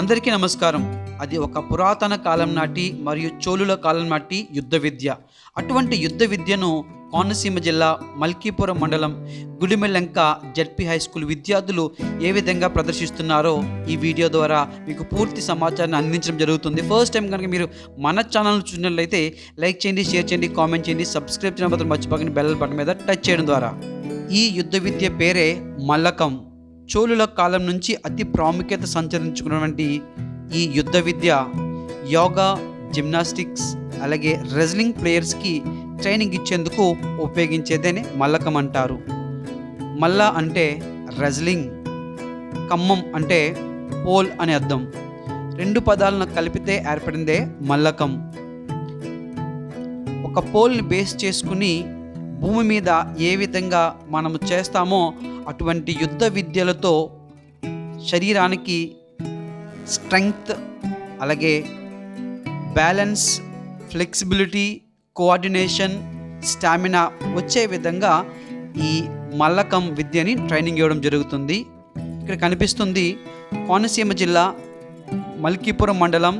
అందరికీ నమస్కారం. అది ఒక పురాతన కాలం నాటి మరియు చోళుల కాలం నాటి యుద్ధ విద్య. అటువంటి యుద్ధ విద్యను కోనసీమ జిల్లా మల్కీపురం మండలం గుడిమెల్లంక జడ్పీ హై స్కూల్ విద్యార్థులు ఏ విధంగా ప్రదర్శిస్తున్నారో ఈ వీడియో ద్వారా మీకు పూర్తి సమాచారాన్ని అందించడం జరుగుతుంది. ఫస్ట్ టైం కనుక మీరు మన ఛానల్ చూసినట్లయితే లైక్ చేయండి షేర్ చేయండి కామెంట్ చేయండి సబ్స్క్రైబ్ చేయడం మాత్రం మర్చిపోకండి బెల్ బటన్ మీద టచ్ చేయడం ద్వారా. ఈ యుద్ధ విద్య పేరే మల్లకం. చోళుల కాలం నుంచి అతి ప్రాముఖ్యత సంచరించుకున్నటువంటి ఈ యుద్ధ విద్య యోగా జిమ్నాస్టిక్స్ అలాగే రెజ్లింగ్ ప్లేయర్స్కి ట్రైనింగ్ ఇచ్చేందుకు ఉపయోగించేదేనే మల్లకం అంటారు. మల్ల అంటే రెజ్లింగ్ కమ్మం అంటే పోల్ అని అర్థం. రెండు పదాలను కలిపితే ఏర్పడిందే మల్లకం. ఒక పోల్ని బేస్ చేసుకుని భూమి మీద ఏ విధంగా మనము చేస్తామో అటువంటి యుద్ధ విద్యలతో శరీరానికి స్ట్రెంగ్త్ అలాగే బ్యాలెన్స్ ఫ్లెక్సిబిలిటీ కోఆర్డినేషన్ స్టామినా వచ్చే విధంగా ఈ మల్లకం విద్యని ట్రైనింగ్ ఇవ్వడం జరుగుతుంది. ఇక్కడ కనిపిస్తుంది కోనసీమ జిల్లా మల్కీపురం మండలం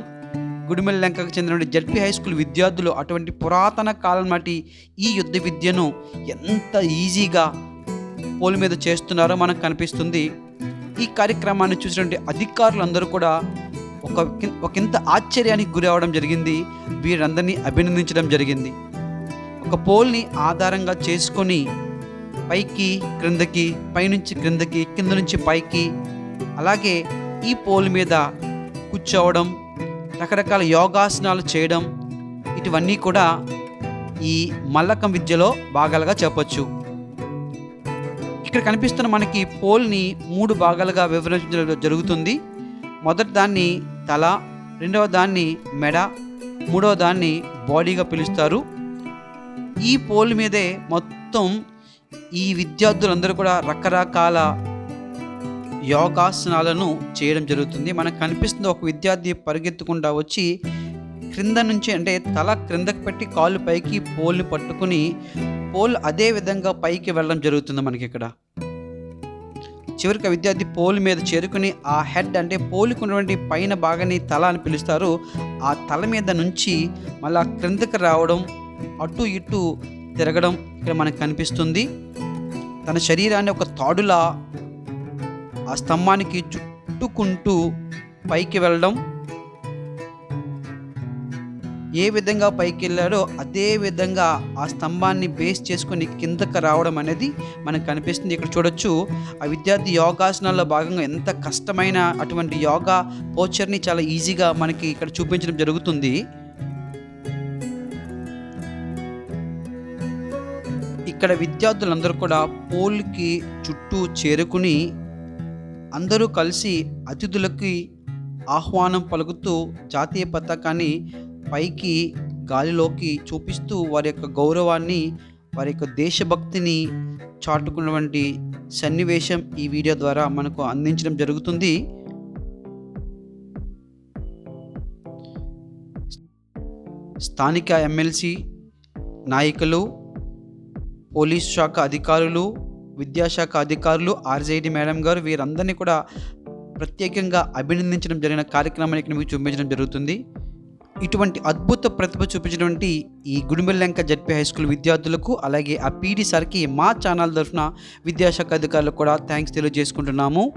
గుడిమెల్లంకకు చెందిన జడ్పీ హై స్కూల్ విద్యార్థులు అటువంటి పురాతన కాలం నాటి ఈ యుద్ధ విద్యను ఎంత ఈజీగా పోల్ మీద చేస్తున్నారో మనకు కనిపిస్తుంది. ఈ కార్యక్రమాన్ని చూసినటువంటి అధికారులందరూ కూడా ఒక ఒకంత ఆశ్చర్యానికి గురి అవడం జరిగింది. వీరందరినీ అభినందించడం జరిగింది. ఒక పోల్ని ఆధారంగా చేసుకొని పైకి క్రిందకి పైనుంచి క్రిందకి కింద నుంచి పైకి అలాగే ఈ పోల్ మీద కూర్చోవడం రకరకాల యోగాసనాలు చేయడం ఇటువన్నీ కూడా ఈ మల్లకం విద్యలో భాగాలుగా చెప్పొచ్చు. ఇక్కడ కనిపిస్తున్న మనకి పోల్ని మూడు భాగాలుగా వివరించడం జరుగుతుంది. మొదటి దాన్ని తల రెండవ దాన్ని మెడ మూడవ దాన్ని బాడీగా పిలుస్తారు. ఈ పోల్ మీదే మొత్తం ఈ విద్యార్థులందరూ కూడా రకరకాల యోగాసనాలను చేయడం జరుగుతుంది. మనకు కనిపిస్తుంది ఒక విద్యార్థి పరిగెత్తుకుంటా వచ్చి క్రింద నుంచి అంటే తల క్రిందకు పెట్టి కాళ్ళు పైకి పోల్ని పట్టుకుని పోల్ అదే విధంగా పైకి వెళ్ళడం జరుగుతుంది మనకి ఇక్కడ. చివరికి విద్యార్థి పోల్ మీద చేరుకుని ఆ హెడ్ అంటే పోలుకు ఉన్నటువంటి పైన భాగాన్ని తల అని పిలుస్తారు. ఆ తల మీద నుంచి మళ్ళా క్రిందకి రావడం అటు ఇటు తిరగడం ఇక్కడ మనకు కనిపిస్తుంది. తన శరీరాన్ని ఒక తాడులా ఆ స్తంభానికి చుట్టుకుంటూ పైకి వెళ్ళడం. ఏ విధంగా పైకి వెళ్ళాడో అదే విధంగా ఆ స్తంభాన్ని బేస్ చేసుకొని కిందకి రావడం అనేది మనకు కనిపిస్తుంది. ఇక్కడ చూడొచ్చు ఆ విద్యార్థి యోగాసనాల్లో భాగంగా ఎంత కష్టమైన అటువంటి యోగా పోచర్ని చాలా ఈజీగా మనకి ఇక్కడ చూపించడం జరుగుతుంది. ఇక్కడ విద్యార్థులందరూ కూడా పోల్కి చుట్టూ చేరుకుని అందరూ కలిసి అతిథులకి ఆహ్వానం పలుకుతూ జాతీయ పతాకాన్ని పైకి గాలిలోకి చూపిస్తూ వారి యొక్క గౌరవాన్ని వారి యొక్క దేశభక్తిని చాటుకున్నటువంటి సన్నివేశం ఈ వీడియో ద్వారా మనకు అందించడం జరుగుతుంది. స్థానిక ఎమ్మెల్సీ నాయకులు పోలీస్ శాఖ అధికారులు విద్యాశాఖ అధికారులు ఆర్జేడి మేడం గారు వీరందరినీ కూడా ప్రత్యేకంగా అభినందించడం జరిగిన కార్యక్రమాన్ని ఇక్కడ మీకు చూపించడం జరుగుతుంది. ఇటువంటి అద్భుత ప్రతిభ చూపించినటువంటి ఈ గుడిమెల్లంక జడ్పీ హై స్కూల్ విద్యార్థులకు అలాగే ఆ పీడీ సార్కి మా ఛానల్ తరఫున విద్యాశాఖ అధికారులకు కూడా థ్యాంక్స్ తెలియజేసుకుంటున్నాము.